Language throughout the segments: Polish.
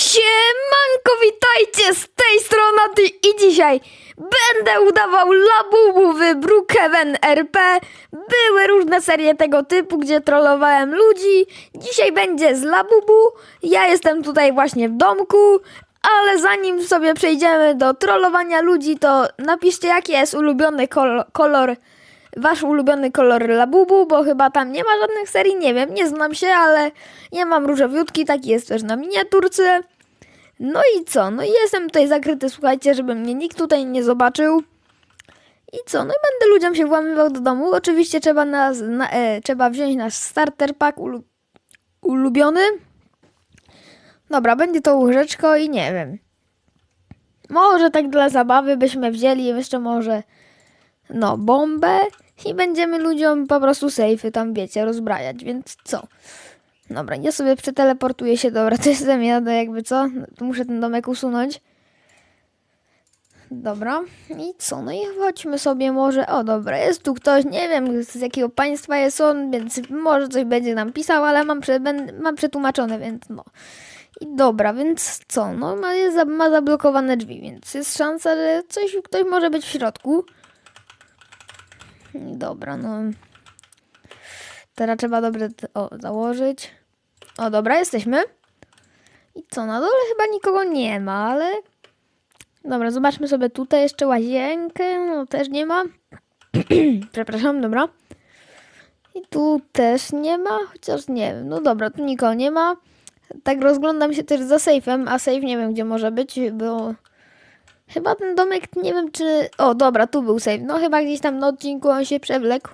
Siemanko, witajcie z tej strony i dzisiaj będę udawał Labubu w Brookhaven RP. Były różne serie tego typu, gdzie trollowałem ludzi. Dzisiaj będzie z Labubu. Ja jestem tutaj właśnie w domku, ale zanim sobie przejdziemy do trollowania ludzi, to napiszcie jaki jest ulubiony kol- kolor wasz ulubiony kolor Labubu, bo chyba tam nie ma żadnych serii, nie wiem, nie znam się, ale ja mam różowiutki, taki jest też na miniaturce. No i co? No i jestem tutaj zakryty, słuchajcie, żeby mnie nikt tutaj nie zobaczył. I co? No i będę ludziom się włamywał do domu. Oczywiście trzeba, nas, na, e, trzeba wziąć nasz starter pack ulu, ulubiony. Dobra, będzie to łyżeczko i nie wiem. Może tak dla zabawy byśmy wzięli jeszcze może no, bombę i będziemy ludziom po prostu sejfy tam, wiecie, rozbrajać, więc co? Dobra, ja sobie przeteleportuję się, dobra, to jestem ja, to jakby co? No, muszę ten domek usunąć. Dobra, i co? No i chodźmy sobie może, o dobra, jest tu ktoś, nie wiem z jakiego państwa jest on, więc może coś będzie nam pisał, ale mam, prze, mam przetłumaczone, więc no. I dobra, więc co? No ma, jest, ma zablokowane drzwi, więc jest szansa, że coś, ktoś może być w środku. Dobra, no. Teraz trzeba dobre te- o, założyć. O, dobra, jesteśmy. I co, na dole chyba nikogo nie ma, ale... Dobra, zobaczmy sobie tutaj jeszcze łazienkę. No, też nie ma. Przepraszam, dobra. I tu też nie ma, chociaż nie wiem. No dobra, tu nikogo nie ma. Tak rozglądam się też za sejfem, a sejf nie wiem gdzie może być, bo Chyba ten domek, nie wiem czy... O, dobra, tu był save. No chyba gdzieś tam na odcinku on się przewlekł.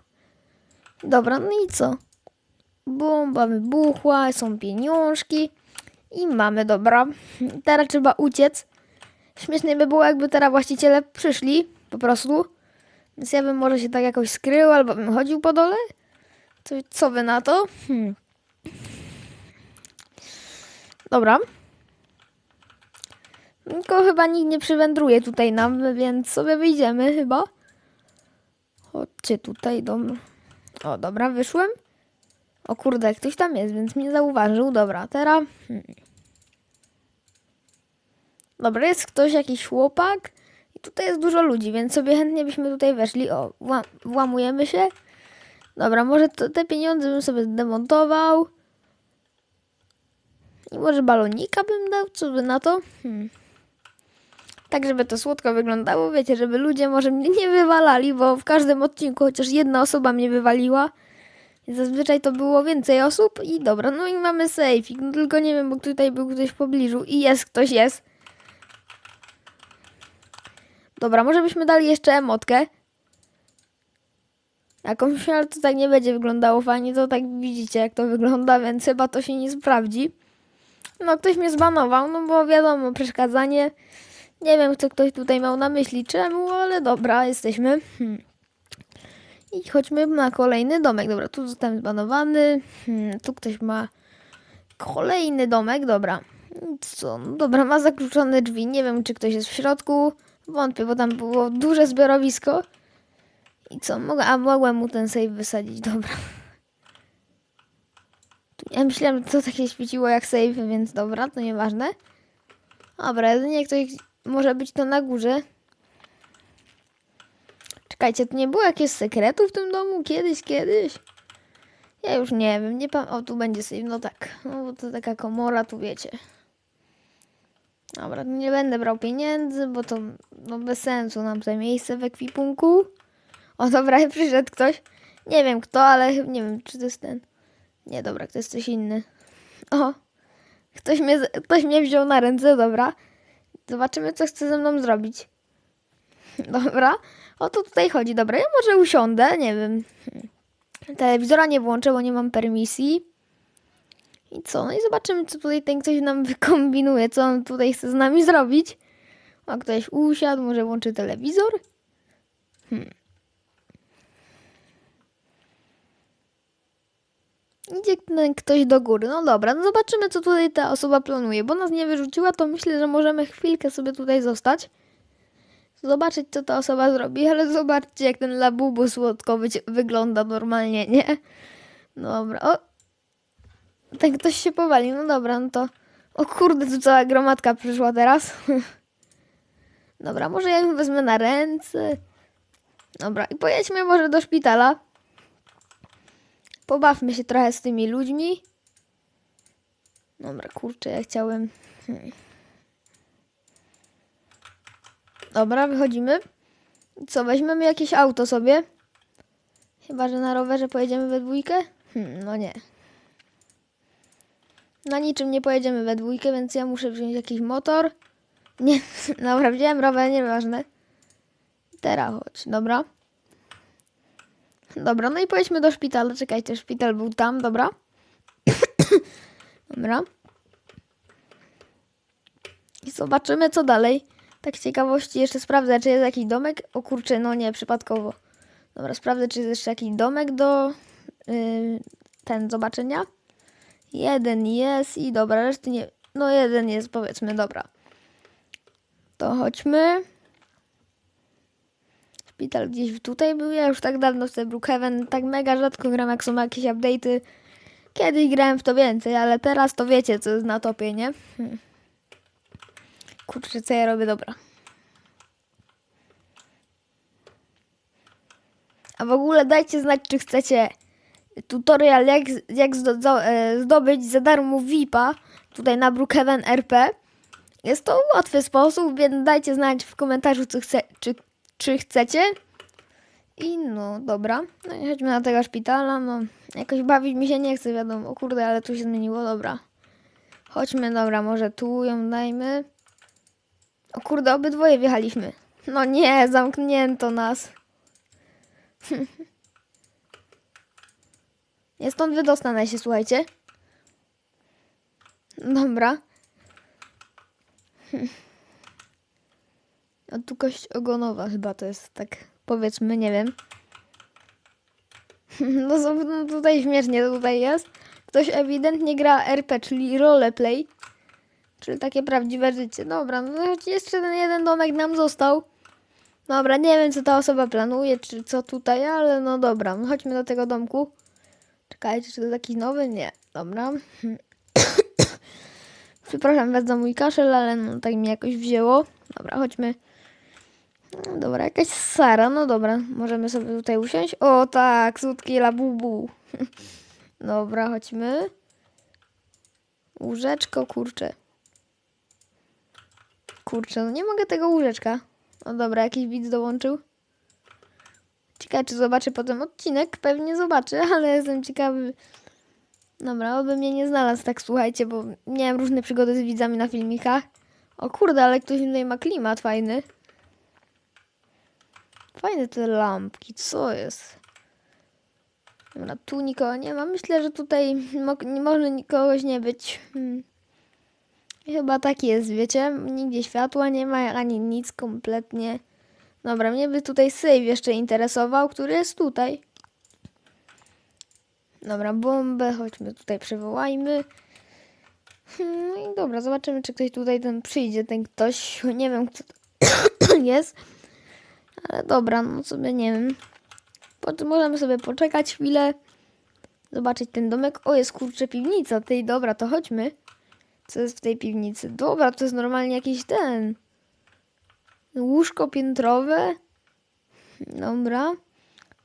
Dobra, no i co? Bomba wybuchła, są pieniążki. I mamy, dobra. Teraz trzeba uciec. Śmiesznie by było, jakby teraz właściciele przyszli, po prostu. Więc ja bym może się tak jakoś skrył, albo bym chodził po dole. To, co wy na to? Hmm. Dobra. Tylko chyba nikt nie przywędruje tutaj nam, więc sobie wyjdziemy chyba. Chodźcie tutaj do... O, dobra, wyszłem. O kurde, ktoś tam jest, więc mnie zauważył. Dobra, teraz... Hmm. Dobra, jest ktoś, jakiś chłopak. I tutaj jest dużo ludzi, więc sobie chętnie byśmy tutaj weszli. O, wła- włamujemy się. Dobra, może to, te pieniądze bym sobie zdemontował. I może balonika bym dał? Co by na to? Hmm. Tak, żeby to słodko wyglądało, wiecie, żeby ludzie może mnie nie wywalali, bo w każdym odcinku chociaż jedna osoba mnie wywaliła. Zazwyczaj to było więcej osób i dobra, no i mamy sejfik, no tylko nie wiem, bo tutaj był ktoś w pobliżu i jest, ktoś jest. Dobra, może byśmy dali jeszcze emotkę. Jakąś, ale to tak nie będzie wyglądało fajnie, to tak widzicie jak to wygląda, więc chyba to się nie sprawdzi. No, ktoś mnie zbanował, no bo wiadomo, przeszkadzanie. Nie wiem, co ktoś tutaj miał na myśli, czemu, ale dobra, jesteśmy. Hmm. I chodźmy na kolejny domek. Dobra, tu zostałem zbanowany. Hmm, tu ktoś ma kolejny domek, dobra. Co? No dobra, ma zakluczone drzwi. Nie wiem, czy ktoś jest w środku. Wątpię, bo tam było duże zbiorowisko. I co? Mogę, a mogłem mu ten save wysadzić, dobra. Ja myślałem, że to takie świeciło jak save, więc dobra, to nieważne. Dobra, jedynie ktoś może być to na górze. Czekajcie, to nie było jakieś sekretu w tym domu? Kiedyś, kiedyś? Ja już nie wiem, nie pam... O, tu będzie save, no tak. No bo to taka komora, tu wiecie. Dobra, nie będę brał pieniędzy, bo to no bez sensu nam to miejsce w ekwipunku. O, dobra, przyszedł ktoś. Nie wiem kto, ale nie wiem, czy to jest ten. Nie, dobra, to jest coś inny. O, ktoś mnie, ktoś mnie wziął na ręce, dobra. Zobaczymy, co chce ze mną zrobić. Dobra. O to tutaj chodzi. Dobra, ja może usiądę, nie wiem. Telewizora nie włączę, bo nie mam permisji. I co? No i zobaczymy, co tutaj ten ktoś nam wykombinuje, co on tutaj chce z nami zrobić. A ktoś usiadł, może włączy telewizor? Hmm. Idzie ten ktoś do góry. No dobra, no zobaczymy, co tutaj ta osoba planuje. Bo nas nie wyrzuciła, to myślę, że możemy chwilkę sobie tutaj zostać. Zobaczyć, co ta osoba zrobi, ale zobaczcie, jak ten labubu słodko wyci- wygląda normalnie, nie? Dobra, o. Tak ktoś się powali, no dobra, no to O kurde, tu cała gromadka przyszła teraz. Dobra, może ja ją wezmę na ręce. Dobra, i pojedźmy może do szpitala. Pobawmy się trochę z tymi ludźmi. Dobra, kurczę, ja chciałem... Hmm. Dobra, wychodzimy. Co, weźmiemy jakieś auto sobie? Chyba, że na rowerze pojedziemy we dwójkę? Hmm, no nie. Na niczym nie pojedziemy we dwójkę, więc ja muszę wziąć jakiś motor. Nie, dobra, wziąłem rower, nieważne. Teraz chodź, dobra. Dobra, no i pojedźmy do szpitala. Czekajcie, szpital był tam, dobra. dobra. I zobaczymy, co dalej. Tak z ciekawości jeszcze sprawdzę, czy jest jakiś domek. O kurczę, no nie, przypadkowo. Dobra, sprawdzę, czy jest jeszcze jakiś domek do yy, ten zobaczenia. Jeden jest i dobra, reszty nie. No jeden jest, powiedzmy, dobra. To chodźmy. Szpital gdzieś tutaj był. Ja już tak dawno w te Brookhaven tak mega rzadko gram, jak są jakieś update'y. Kiedyś grałem w to więcej, ale teraz to wiecie, co jest na topie, nie? Hmm. Kurczę, co ja robię? Dobra. A w ogóle dajcie znać, czy chcecie tutorial, jak, jak e, zdobyć za darmo VIPa tutaj na Brookhaven RP. Jest to łatwy sposób, więc dajcie znać w komentarzu, co chce, czy, czy chcecie. I no, dobra. No i chodźmy na tego szpitala. No, jakoś bawić mi się nie chce, wiadomo. O kurde, ale tu się zmieniło, dobra. Chodźmy, dobra, może tu ją dajmy. O kurde, obydwoje wjechaliśmy. No nie, zamknięto nas. Nie stąd wydostanę się, słuchajcie. Dobra. A tu kość ogonowa chyba to jest tak, powiedzmy, nie wiem. No, no tutaj śmiesznie tutaj jest. Ktoś ewidentnie gra RP, czyli roleplay. Czyli takie prawdziwe życie. Dobra, no jeszcze ten jeden domek nam został. Dobra, nie wiem co ta osoba planuje, czy co tutaj, ale no dobra, no chodźmy do tego domku. Czekajcie, czy to jakiś nowy? Nie, dobra. Przepraszam was za mój kaszel, ale no tak mi jakoś wzięło. Dobra, chodźmy. No, dobra, jakaś Sara, no dobra, możemy sobie tutaj usiąść. O tak, słodkie labubu. dobra, chodźmy. Łóżeczko, kurczę. Kurczę, no nie mogę tego łóżeczka. No dobra, jakiś widz dołączył. Ciekawe, czy zobaczę potem odcinek. Pewnie zobaczę, ale jestem ciekawy. Dobra, oby mnie nie znalazł, tak słuchajcie, bo miałem różne przygody z widzami na filmikach. O kurde, ale ktoś tutaj ma klimat fajny. Fajne te lampki, co jest? Dobra, tu nikogo nie ma. Myślę, że tutaj nie może nikogoś nie być. Hmm. Chyba tak jest, wiecie? Nigdzie światła nie ma, ani nic kompletnie. Dobra, mnie by tutaj save jeszcze interesował, który jest tutaj. Dobra, bombę, chodźmy tutaj, przywołajmy. Hmm, No i dobra, zobaczymy, czy ktoś tutaj ten przyjdzie, ten ktoś, nie wiem, kto to jest. Ale dobra, no sobie nie wiem. Po, możemy sobie poczekać chwilę, zobaczyć ten domek. O, jest kurczę piwnica, tej, dobra, to chodźmy. Co jest w tej piwnicy? Dobra, to jest normalnie jakiś ten... Łóżko piętrowe. Dobra.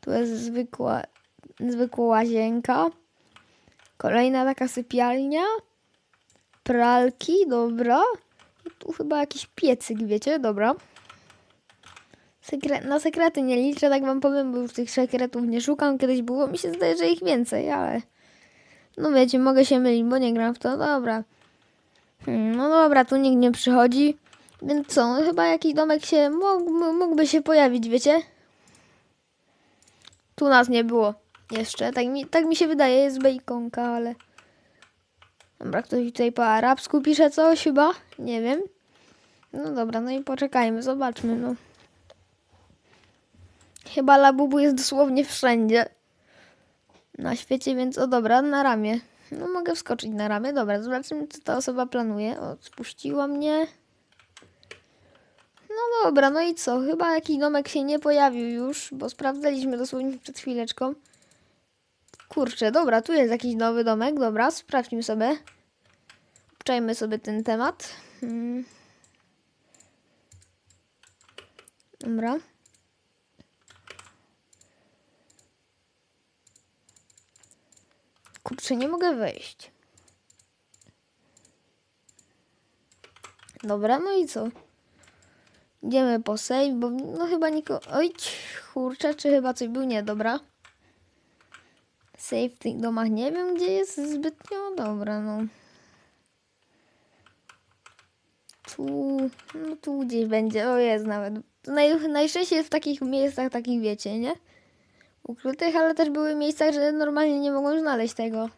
Tu jest zwykła, zwykła łazienka. Kolejna taka sypialnia. Pralki, dobra. Tu chyba jakiś piecyk, wiecie? Dobra. Sekre na sekrety nie liczę, tak wam powiem, bo już tych sekretów nie szukam. Kiedyś było, mi się zdaje, że ich więcej, ale... No wiecie, mogę się mylić, bo nie gram w to. Dobra. Hmm, no dobra, tu nikt nie przychodzi. Więc co, no chyba jakiś domek się mógł, mógłby się pojawić, wiecie? Tu nas nie było jeszcze. Tak mi, tak mi się wydaje, jest bejkonka, ale... Dobra, ktoś tutaj po arabsku pisze coś chyba? Nie wiem. No dobra, no i poczekajmy, zobaczmy, no. Chyba Labubu jest dosłownie wszędzie. Na świecie, więc o dobra, na ramię. No mogę wskoczyć na ramię. Dobra, zobaczymy, co ta osoba planuje. O, spuściła mnie. No dobra, no i co? Chyba jakiś domek się nie pojawił już, bo sprawdzaliśmy dosłownie przed chwileczką. Kurczę, dobra, tu jest jakiś nowy domek. Dobra, sprawdźmy sobie. obczajmy sobie ten temat. Hmm. Dobra. Kurczę, nie mogę wejść. Dobra, no i co? Idziemy po save, bo no chyba nikogo... Oj, kurczę, czy chyba coś był? Nie, dobra. Save w tych domach nie wiem, gdzie jest zbytnio. Dobra, no. Tu, no tu gdzieś będzie. O, jest nawet. Naj, najczęściej w takich miejscach, takich wiecie, nie? Ukrytych, ale też były miejsca, że normalnie nie mogą znaleźć tego.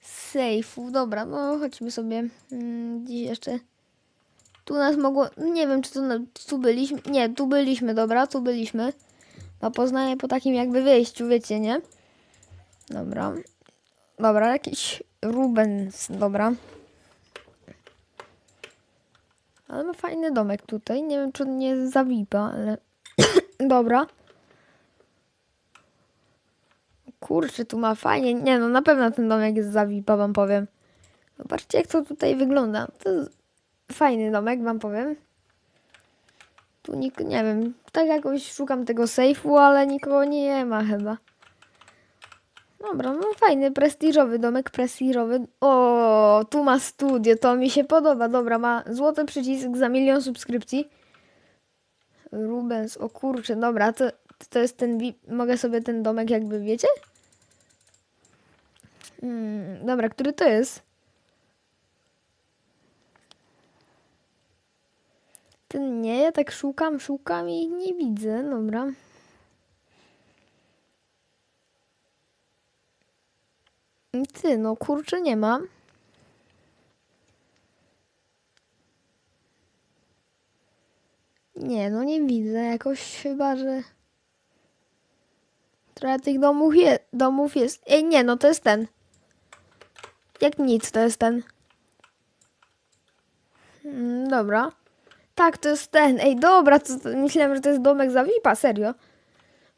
Sejfu, dobra, no chodźmy sobie mm, gdzieś jeszcze. Tu nas mogło, nie wiem czy tu, tu byliśmy, nie, tu byliśmy, dobra, tu byliśmy. No poznaję po takim jakby wyjściu, wiecie, nie? Dobra. Dobra, jakiś Rubens, dobra. Ale ma fajny domek tutaj. Nie wiem, czy on nie zawipa, ale... dobra. Kurczę, tu ma fajnie. Nie no, na pewno ten domek jest zawipa, wam powiem. Zobaczcie, jak to tutaj wygląda. To jest fajny domek, wam powiem. Tu nikt, nie wiem, tak jakoś szukam tego sejfu, ale nikogo nie ma chyba. Dobra, no fajny, prestiżowy domek, prestiżowy. O, tu ma studio, to mi się podoba. Dobra, ma złoty przycisk za milion subskrypcji. Rubens, o kurczę, dobra, to, to jest ten, mogę sobie ten domek jakby, wiecie? Hmm, dobra, który to jest? Ten nie, ja tak szukam, szukam i nie widzę, dobra. Ty, no kurczę, nie ma. Nie, no nie widzę jakoś chyba, że... Trochę tych domów, je, domów jest. Ej, nie, no to jest ten. Jak nic, to jest ten. Mm, dobra. Tak, to jest ten. Ej, dobra, to, to, myślałem, że to jest domek za VIP-a, serio.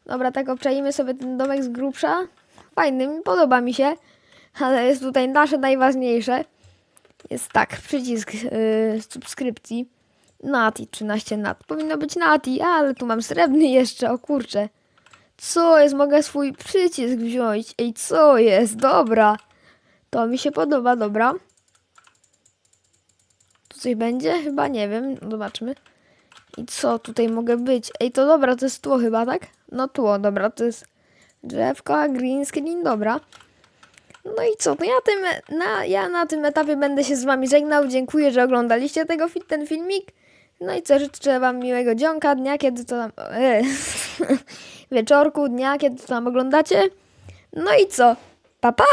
Dobra, tak obczajmy sobie ten domek z grubsza. Fajny, podoba mi się. Ale jest tutaj nasze najważniejsze. Jest tak, przycisk yy, subskrypcji. Nati 13 nat. Powinno być Nati, ale tu mam srebrny jeszcze, o kurczę. Co jest? Mogę swój przycisk wziąć. Ej, co jest? Dobra. To mi się podoba, dobra. Tu coś będzie? Chyba nie wiem. Zobaczmy. I co tutaj mogę być? Ej, to dobra, to jest tło chyba, tak? No tło, dobra, to jest drzewko, green screen, dobra. No i co? No ja, tym, na, ja na tym etapie będę się z wami żegnał. Dziękuję, że oglądaliście tego, ten filmik. No i co, życzę wam miłego dzionka, dnia, kiedy to tam... E, wieczorku, dnia, kiedy to tam oglądacie. No i co? Pa, pa!